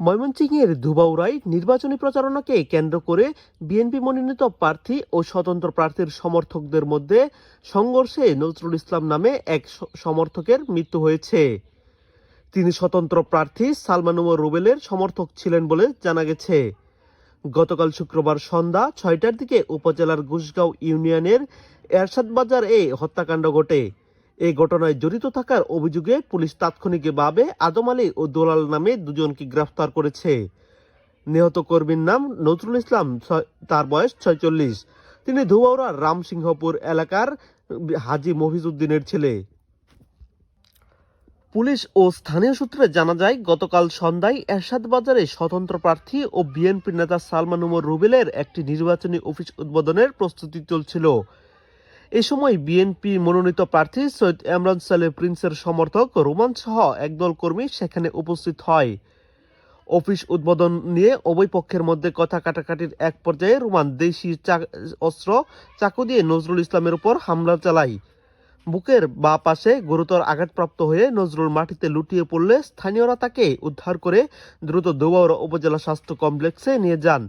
ময়মনসিংহের ধুবাউড়ায় নির্বাচনী প্রচারণাকে কেন্দ্র করে বিএনপি মনোনীত প্রার্থী ও স্বতন্ত্র প্রার্থীর সমর্থকদের মধ্যে সংঘর্ষে নজরুল ইসলাম নামে এক সমর্থকের মৃত্যু হয়েছে। তিনি স্বতন্ত্র প্রার্থী সালমান উমর রুবেলের সমর্থক ছিলেন বলে জানা গেছে। গতকাল শুক্রবার সন্ধ্যা ছয়টার দিকে উপজেলার গুসগাঁও ইউনিয়নের এরশাদ বাজার এ হত্যাকাণ্ড ঘটে। এই ঘটনায় জড়িত থাকার অভিযোগে পুলিশ তাৎক্ষণিকভাবে আদম আলী ও দোলাল নামে দুজনকে গ্রেফতার করেছে। নিহত কর্মীর নাম নজরুল ইসলাম তার বয়স ছয়চল্লিশ। তিনি ধুবাউড়ার রামসিংহপুর এলাকার হাজি মফিজউদ্দিনের ছেলে। পুলিশ ও স্থানীয় সূত্রে জানা যায়, গতকাল সন্ধ্যায় এরশাদ বাজারে স্বতন্ত্র প্রার্থী ও বিএনপি নেতা সালমান উমর রুবেলের একটি নির্বাচনী অফিস উদ্বোধনের প্রস্তুতি চলছিল। এ সময় বিএনপি মনোনীত প্রার্থী সৈয়দ এমরান সালে প্রিন্সের সমর্থক রোমান সহ একদল কর্মী সেখানে উপস্থিত হয়। অফিস উদ্বোধন নিয়ে উভয় পক্ষের মধ্যে কথা কাটাকাটির এক পর্যায়ে রোমান দেশি অস্ত্র, চাকু দিয়ে নজরুল ইসলামের উপর হামলা চালায়। বুকের বা পাশে গুরুতর আঘাতপ্রাপ্ত হয়ে নজরুল মাটিতে লুটিয়ে পড়লে স্থানীয়রা তাকে উদ্ধার করে দ্রুত দোবাউড়া উপজেলা স্বাস্থ্য কমপ্লেক্সে নিয়ে যান।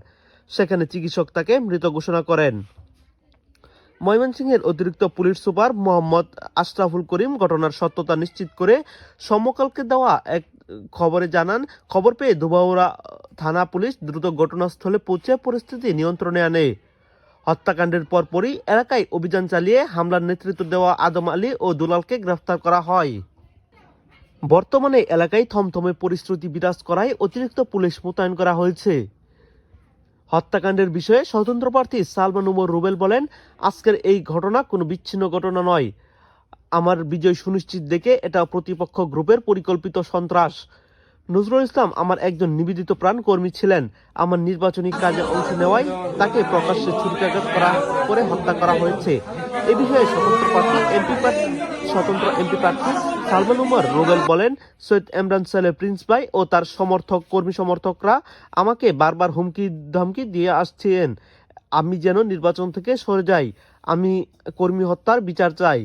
সেখানে চিকিৎসক তাকে মৃত ঘোষণা করেন। ময়মনসিংহের অতিরিক্ত পুলিশ সুপার মোহাম্মদ আশরাফুল করিম ঘটনার সত্যতা নিশ্চিত করে সমকালকে দেওয়া এক খবরে জানান, খবর পেয়ে দুবাউড়া থানা পুলিশ দ্রুত ঘটনাস্থলে পৌঁছে পরিস্থিতি নিয়ন্ত্রণে আনে। হত্যাকাণ্ডের পরপরই এলাকায় অভিযান চালিয়ে হামলার নেতৃত্ব দেওয়া আদম আলী ও দুলালকে গ্রেফতার করা হয়। বর্তমানে এলাকায় থমথমে পরিস্থিতি বিরাজ করায় অতিরিক্ত পুলিশ মোতায়েন করা হয়েছে। হত্যাকাণ্ডের বিষয়ে স্বতন্ত্র প্রার্থী সালমান উমর রুবেল বলেন, আজকের এই ঘটনা কোনো বিচ্ছিন্ন ঘটনা নয়। আমার বিজয় সুনিশ্চিত দেখে এটা প্রতিপক্ষ গ্রুপের পরিকল্পিত সন্ত্রাস। নজরুল ইসলাম আমার একজন নিবেদিত প্রাণ কর্মী ছিলেন। আমার নির্বাচনী কাজে অংশ নেওয়ায় তাকে প্রকাশ্যে ছুরিকাঘাত করা, করে হত্যা করা হয়েছে। এ বিষয়ে স্বতন্ত্র প্রার্থী, এমপি প্রার্থী, স্বতন্ত্র এমপি প্রার্থী সালমান উমর রুবেল বলেন, সৈয়দ ইমরান সালে প্রিন্স ভাই ও তার সমর্থক, কর্মী সমর্থকরা আমাকে বারবার হুমকি, ধমকি দিয়ে আসছেন। আমি যেন নির্বাচন থেকে সরে যাই। আমি কর্মী হত্যার বিচার চাই।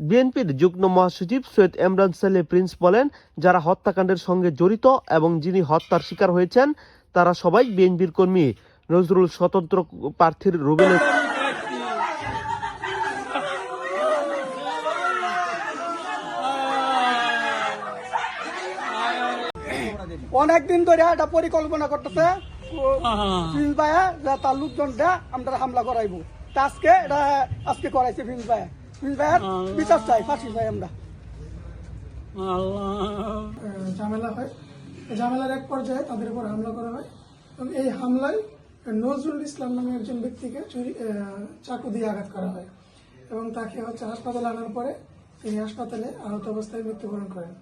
বিএনপির যুগ্ম মহাসচিব সৈয়দ ইমরান সালে প্রিন্স বলেন, যারা হত্যাকাণ্ডের সঙ্গে জড়িত এবং যিনি হত্যার শিকার হয়েছেন, তারা সবাই বিএনপির কর্মী। নজরুল স্বতন্ত্র প্রার্থীর রুবেলের অনেকদিন ধরে এটা পরিকল্পনা করতেছে। ফিন্স ভাইয়া যে তার লোকজনটা আমরা হামলা করাইবো। তা আজকে এটা আজকে করাইছে ফিন্স ভাইয়া। ফিন্স ভাইয়ার বিচার চাই ফাঁসি চাই আমরা। ঝামেলা হয়। ঝামেলার এক পর্যায়ে তাদের উপর হামলা করা হয়। এবং এই হামলায় নজরুল ইসলাম নামে একজন ব্যক্তিকে চাকু দিয়ে আঘাত করা হয়। এবং তাকে হচ্ছে হাসপাতালে আনার পরে তিনি হাসপাতালে আহত অবস্থায় মৃত্যুবরণ করেন।